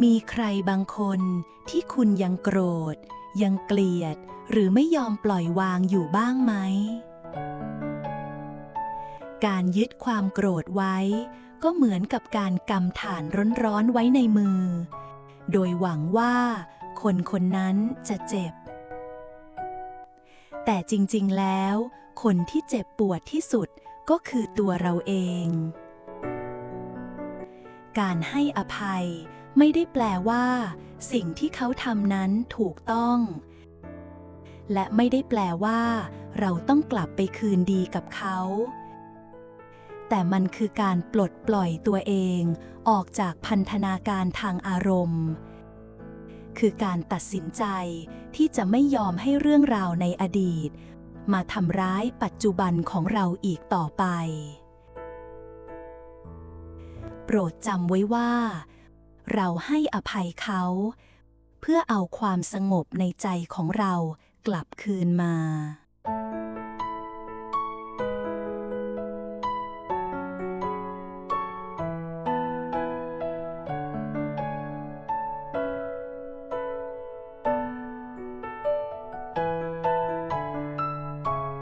มีใครบางคนที่คุณยังโกรธ ยังเกลียด หรือไม่ยอมปล่อยวางอยู่บ้างไหม การยึดความโกรธไว้ ก็เหมือนกับการกำฐานร้อนๆไว้ในมือ โดยหวังว่า คนคนนั้นจะเจ็บ แต่จริงๆแล้ว คนที่เจ็บปวดที่สุดก็คือตัวเราเอง การให้อภัย ไม่ได้แปลว่า สิ่งที่เขาทำนั้นถูกต้อง และไม่ได้แปลว่า เราต้องกลับไปคืนดีกับเขา แต่มันคือการปลดปล่อยตัวเอง ออกจากพันธนาการทางอารมณ์ คือการตัดสินใจที่จะไม่ยอมให้เรื่องราวในอดีต มาทำร้ายปัจจุบันของเราอีกต่อไป โปรดจำไว้ว่า เราให้อภัยเขา เพื่อเอาความสงบในใจของเรากลับคืนมา